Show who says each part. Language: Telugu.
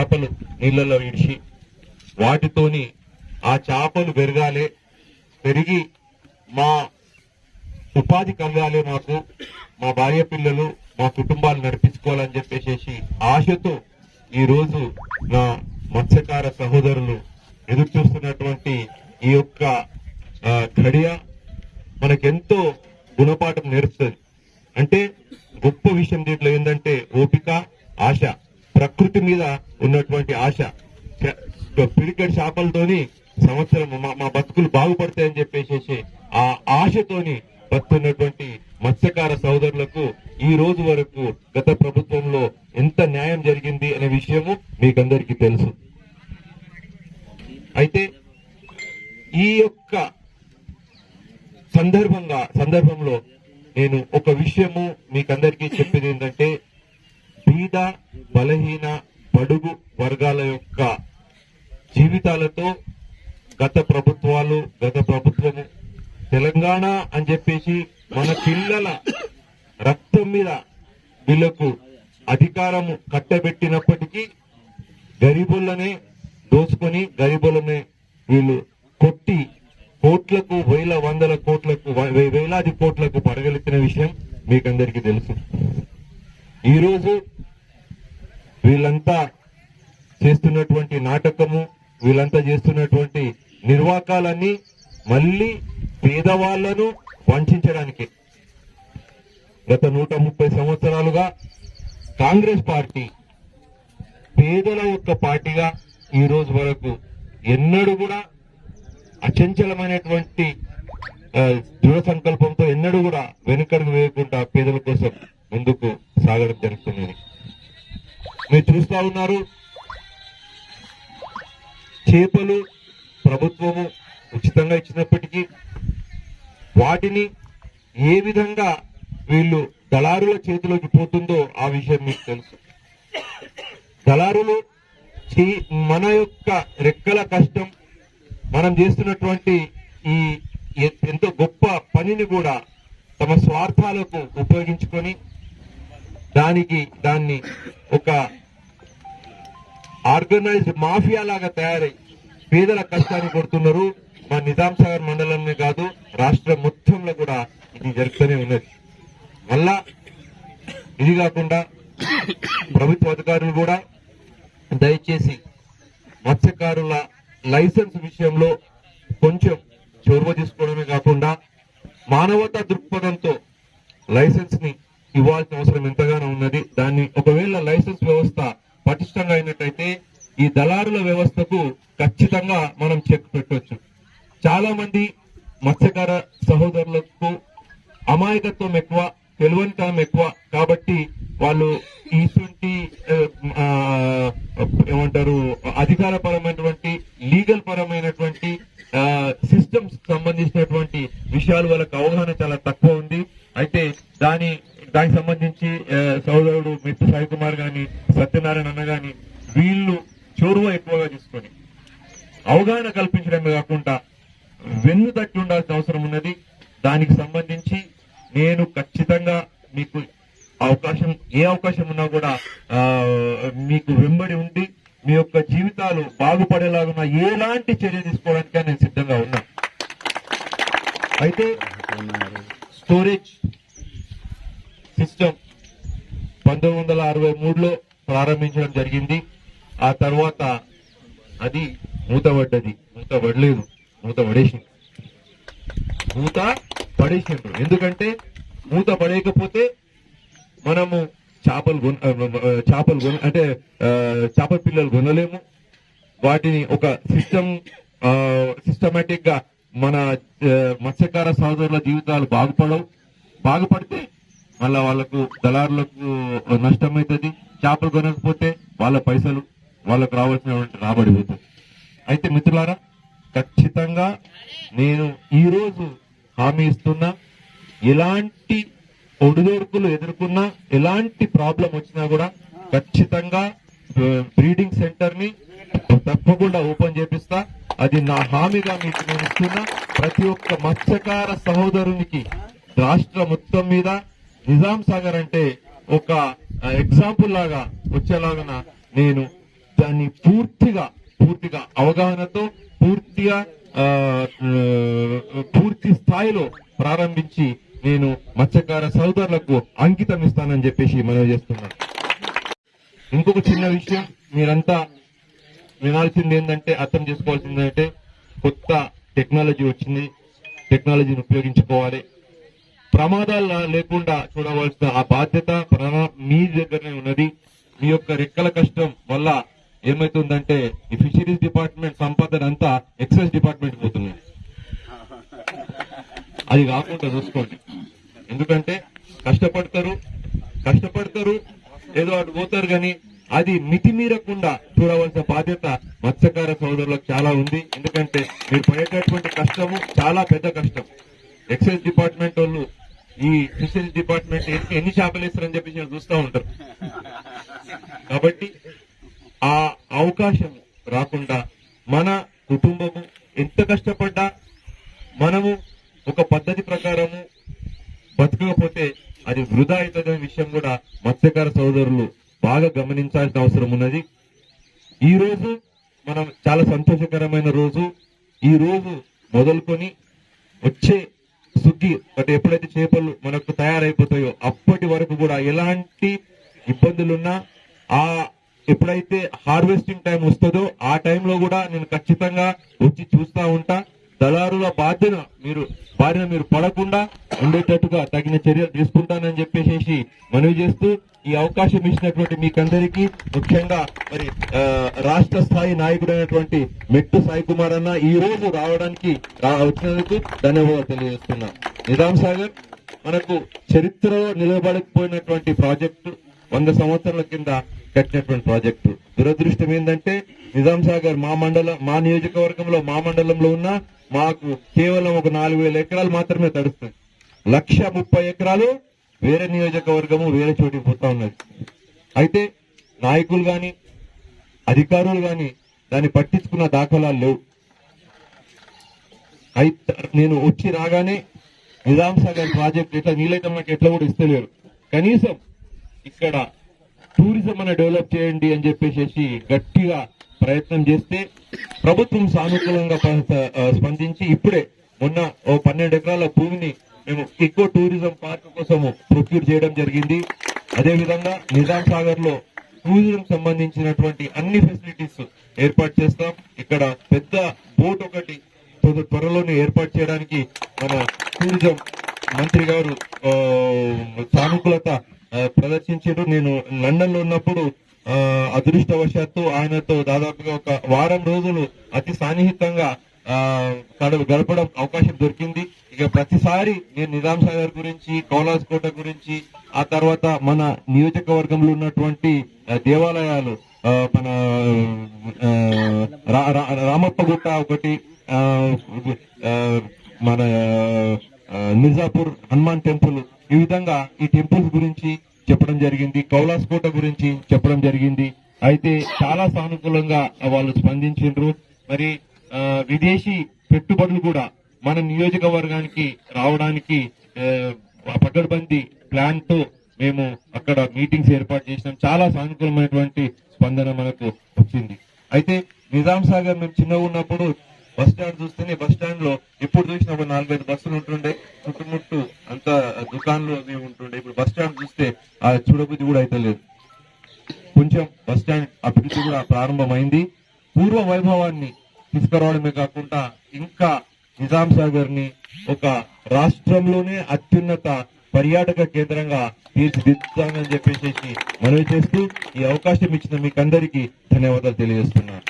Speaker 1: చేపలు నీళ్ళలో ఇడిచి వాటితోని ఆ చేపలు పెరగాలి. పెరిగి మా ఉపాధి కలగాలి మాకు. మా భార్య పిల్లలు మా కుటుంబాలు నడిపించుకోవాలని చెప్పేసి ఆశతో ఈ రోజు నా మత్స్యకార సహోదరులు ఎదురు చూస్తున్నటువంటి ఈ యొక్క ఘడియ మనకెంతో గుణపాఠం నేర్పుతుంది. అంటే గొప్ప విషయం దీంట్లో ఏంటంటే ఓపిక ఆశ. ప్రకృతి మీద ఉన్నటువంటి ఆశ. చ- చేపలతోని సంవత్సరం మా- మా బతుకులు బాగుపడతాయని చెప్పేసి ఆ ఆశతోని బతున్నటువంటి మత్స్యకార సోదరులకు ఈ రోజు వరకు గత ప్రభుత్వంలో ఎంత న్యాయం జరిగింది అనే విషయము మీకందరికీ తెలుసు. అయితే ఈ యొక్క సందర్భంగా సందర్భంలో నేను ఒక విషయము మీకందరికీ చెప్పేది ఏంటంటే బీద బలహీన బడుగు వర్గాల యొక్క జీవితాలతో గత ప్రభుత్వాలు గత ప్రభుత్వము తెలంగాణ అని చెప్పేసి మన పిల్లల రక్తం మీద వీళ్ళకు అధికారము కట్టబెట్టినప్పటికీ గరీబులనే దోచుకొని గరీబులనే వీళ్ళు కొట్టి కోట్లకు వేల వందల కోట్లకు వేలాది కోట్లకు పడగలిపిన విషయం మీకందరికీ తెలుసు. ఈరోజు వీళ్ళంతా చేస్తున్నటువంటి నాటకము వీళ్ళంతా చేస్తున్నటువంటి నిర్వాకాలన్నీ మళ్ళీ పేదవాళ్ళను వంచడానికి. గత నూట ముప్పై సంవత్సరాలుగా కాంగ్రెస్ పార్టీ పేదల యొక్క పార్టీగా ఈ రోజు వరకు ఎన్నడూ కూడా అచంచలమైనటువంటి దృఢ సంకల్పంతో ఎన్నడూ కూడా వెనుకడుగు వేయకుండా పేదల కోసం ముందుకు సాగడం జరుగుతున్నది. మీరు చూస్తా ఉన్నారు. చేపలు ప్రభుత్వము ఉచితంగా ఇచ్చినప్పటికీ వాటిని ఏ విధంగా వీళ్ళు దళారుల చేతిలోకి పోతుందో ఆ విషయం మీకు తెలుసు. దళారులు మన యొక్క రెక్కల కష్టం మనం చేస్తున్నటువంటి ఈ ఎంతో గొప్ప పనిని కూడా తమ స్వార్థాలకు ఉపయోగించుకొని దానికి దాన్ని ఒక ఆర్గనైజ్డ్ మాఫియా లాగా తయారై పేదల కష్టాన్ని కొడుతున్నారు. మా నిజాం సాగర్ మండలంలో కాదు రాష్ట్రం మొత్తంలో కూడా ఇది జరుగుతూనే ఉన్నది. మళ్ళా ఇది కాకుండా ప్రభుత్వ అధికారులు కూడా దయచేసి మత్స్యకారుల లైసెన్స్ విషయంలో కొంచెం చొరవ తీసుకోవడమే కాకుండా మానవతా దృక్పథంతో లైసెన్స్ని ఇవ్వాల్సిన అవసరం ఎంతగానో ఉన్నది. దాన్ని ఒకవేళ లైసెన్స్ వ్యవస్థ పటిష్టంగా అయినట్టయితే ఈ దళారుల వ్యవస్థకు ఖచ్చితంగా మనం చెక్ పెట్టవచ్చు చాలా మంది మత్స్యకార సహోదరులకు అమాయకత్వం ఎక్కువ తెలివనితనం ఎక్కువ కాబట్టి వాళ్ళు ఇటువంటి ఏమంటారు ఏమంటారు అధికారపరమైనటువంటి లీగల్ పరమైనటువంటి సిస్టమ్స్ సంబంధించినటువంటి విషయాలు వాళ్ళకు అవగాహన చాలా తక్కువ ఉంది. అయితే దాని దానికి సంబంధించి సోదరుడు మిత్ర సాయి కుమార్ గాని సత్యనారాయణ అన్న గాని వీళ్ళు చోరువ ఎక్కువగా తీసుకొని అవగాహన కల్పించడమే కాకుండా వెన్ను తట్టి ఉండాల్సిన అవసరం ఉన్నది. దానికి సంబంధించి నేను ఖచ్చితంగా మీకు అవకాశం ఏ అవకాశం ఉన్నా కూడా మీకు వెంబడి ఉండి మీ యొక్క జీవితాలు బాగుపడేలాగా ఎలాంటి చర్య తీసుకోవడానికి నేను సిద్ధంగా ఉన్నా. అయితే స్టోరేజ్ సిస్టమ్ పంతొమ్మిది వందల అరవై మూడులో ప్రారంభించడం జరిగింది. ఆ తర్వాత అది మూతపడ్డది. మూత పడలేదు మూత పడేసింది మూత పడేసిండ్రు ఎందుకంటే మూత పడేయకపోతే మనము చేపలు కొన చేపలు కొన అంటే చేపల పిల్లలు కొనలేము. వాటిని ఒక సిస్టమ్ సిస్టమేటిక్గా మన మత్స్యకార సోదరుల జీవితాలు బాగుపడవు. బాగుపడితే మళ్ళా వాళ్ళకు దళారులకు నష్టం అవుతుంది చేపలు కొనకపోతే వాళ్ళ పైసలు వాళ్ళకు రావాల్సినటువంటి రాబడి పోతుంది. అయితే మిత్రులారా ఖచ్చితంగా నేను ఈరోజు హామీ ఇస్తున్నా ఎలాంటి ఒడిదొడుకులు ఎదుర్కొన్నా ఎలాంటి ప్రాబ్లం వచ్చినా కూడా ఖచ్చితంగా బ్రీడింగ్ సెంటర్ని తప్పకుండా ఓపెన్ చేపిస్తా. అది నా హామీగా మీకు నేను ఇస్తున్నా. ప్రతి ఒక్క మత్స్యకార సహోదరునికి రాష్ట్ర మొత్తం మీద నిజాం సాగర్ అంటే ఒక ఎగ్జాంపుల్ లాగా వచ్చేలాగా నేను దాన్ని పూర్తిగా పూర్తిగా అవగాహనతో పూర్తిగా పూర్తి స్థాయిలో ప్రారంభించి నేను మత్స్యకార సోదరులకు అంకితం ఇస్తానని చెప్పేసి మనవి చేస్తున్నాను ఇంకొక చిన్న విషయం మీరంతా వినాల్సింది ఏంటంటే అర్థం చేసుకోవాల్సింది ఏంటంటే కొత్త టెక్నాలజీ వచ్చింది. టెక్నాలజీని ఉపయోగించుకోవాలి. ప్రమాదాలు లేకుండా చూడవలసిన ఆ బాధ్యత మీ దగ్గరనే ఉన్నది. మీ యొక్క రెక్కల కష్టం వల్ల ఏమైతుందంటే ఈ ఫిషరీస్ డిపార్ట్మెంట్ సంపాదన అంతా ఎక్సైజ్ డిపార్ట్మెంట్ పోతుంది. అది కాకుండా చూసుకోండి. ఎందుకంటే కష్టపడతారు కష్టపడతారు ఏదో అటు పోతారు కానీ అది మితిమీరకుండా చూడవలసిన బాధ్యత మత్స్యకార సోదరులకు చాలా ఉంది. ఎందుకంటే మీరు పడేటటువంటి కష్టము చాలా పెద్ద కష్టం. ఎక్సైజ్ డిపార్ట్మెంట్ వాళ్ళు ఈ ఫిషరీస్ డిపార్ట్మెంట్ ఎన్ని- ఎన్ని చేపలు వేస్తారని చెప్పి చూస్తూ ఉంటారు. కాబట్టి ఆ అవకాశం రాకుండా మన కుటుంబము ఎంత కష్టపడ్డా మనము ఒక పద్ధతి ప్రకారము బతకకపోతే అది వృధా అవుతుందనే విషయం కూడా మత్స్యకార సోదరులు బాగా గమనించాల్సిన అవసరం ఉన్నది. ఈ రోజు మనం చాలా సంతోషకరమైన రోజు. ఈ రోజు మొదలుకొని వచ్చే సుగ్గి అంటే ఎప్పుడైతే చేపలు మనకు తయారైపోతాయో అప్పటి వరకు కూడా ఎలాంటి ఇబ్బందులున్నా ఆ ఎప్పుడైతే హార్వెస్టింగ్ టైం వస్తుందో ఆ టైంలో కూడా నేను ఖచ్చితంగా వచ్చి చూస్తా ఉంటా. దళారుల బాధ్యత మీరు బారిన మీరు పడకుండా ఉండేటట్టుగా తగిన చర్యలు తీసుకుంటానని చెప్పేసి మనవి చేస్తూ ఈ అవకాశం ఇచ్చినటువంటి మీకందరికీ ముఖ్యంగా మరి రాష్ట్ర స్థాయి నాయకుడైనటువంటి మెట్టు సాయి కుమార్ అన్న ఈ రోజు రావడానికి వచ్చినందుకు ధన్యవాదాలు తెలియజేస్తున్నా. నిజాం సాగర్ మనకు చరిత్రలో నిలబడకపోయినటువంటి ప్రాజెక్టు వంద సంవత్సరాల కింద కట్టినటువంటి ప్రాజెక్టు. దురదృష్టం ఏంటంటే నిజాం సాగర్ మా మండలం మా నియోజకవర్గంలో మా మండలంలో ఉన్న మాకు కేవలం ఒక నాలుగు వేల ఎకరాలు మాత్రమే తడుస్తుంది లక్ష ముప్పై ఎకరాలు వేరే నియోజకవర్గము వేరే చోటికి పోతా ఉన్నది. అయితే నాయకులు గాని అధికారులు గాని దాన్ని పట్టించుకున్న దాఖలాలు లేవు. అయితే నేను వచ్చి రాగానే నిజాం సాగర్ ప్రాజెక్ట్ ఎట్లా నీళ్ళైతే మనకి ఎట్లా కూడా ఇస్తలేరు. కనీసం ఇక్కడ టూరిజం అనే డెవలప్ చేయండి అని చెప్పేసి గట్టిగా ప్రయత్నం చేస్తే ప్రభుత్వం సానుకూలంగా స్పందించి ఇప్పుడే మొన్న ఓ పన్నెండు ఎకరాల భూమిని మేము ఎక్కువ టూరిజం పార్క్ కోసము ప్రొక్యూర్ చేయడం జరిగింది. అదేవిధంగా నిజాం సాగర్లో టూరిజం సంబంధించినటువంటి అన్ని ఫెసిలిటీస్ ఏర్పాటు చేస్తాం. ఇక్కడ పెద్ద బోట్ ఒకటి త్వరలోనే ఏర్పాటు చేయడానికి మన టూరిజం మంత్రి గారు సానుకూలత ప్రదర్శించారు. నేను లండన్లో ఉన్నప్పుడు అదృష్టవశాత్తు ఆయనతో దాదాపుగా ఒక వారం రోజులు అతి సాన్నిహితంగా గడపడం అవకాశం దొరికింది. ఇక ప్రతిసారి నేను నిజాం సాగర్ గురించి కౌలాస్ కోట గురించి ఆ తర్వాత మన నియోజకవర్గంలో ఉన్నటువంటి దేవాలయాలు మన ఆ, రామప్ప గుట్ట ఒకటి ఆ, మన మిర్జాపూర్ హనుమాన్ టెంపుల్ ఈ విధంగా ఈ టెంపుల్స్ గురించి చెప్పడం జరిగింది కౌలాస్ కోట గురించి చెప్పడం జరిగింది. అయితే చాలా సానుకూలంగా వాళ్ళు స్పందించిండ్రు. మరి ఆ, విదేశీ పెట్టుబడులు కూడా మన నియోజకవర్గానికి రావడానికి ఆ, పకడ్బందీ ప్లాన్తో మేము అక్కడ మీటింగ్స్ ఏర్పాటు చేసినాం. చాలా సానుకూలమైనటువంటి స్పందన మనకు వచ్చింది. అయితే నిజాం సాగర్ మేము చిన్నగా ఉన్నప్పుడు బస్ స్టాండ్ చూస్తేనే బస్ స్టాండ్లో ఎప్పుడు చూసినా ఒక నాలుగైదు బస్సులు ఉంటుండే. చుట్టుముట్టు అంత దుకాణంలో అవి ఉంటుండే. ఇప్పుడు బస్ స్టాండ్ చూస్తే ఆ చూడబుద్ధి కూడా అయితే లేదు. కొంచెం బస్ స్టాండ్ అభివృద్ధి కూడా ప్రారంభమైంది. పూర్వ వైభవాన్ని తీసుకురావడమే కాకుండా ఇంకా నిజాం సాగర్ని ఒక రాష్ట్రంలోనే అత్యున్నత పర్యాటక కేంద్రంగా తీర్చిదిద్దామని చెప్పేసి మనవి చేస్తూ ఈ అవకాశం ఇచ్చిన మీకు అందరికీ ధన్యవాదాలు తెలియజేస్తున్నాను.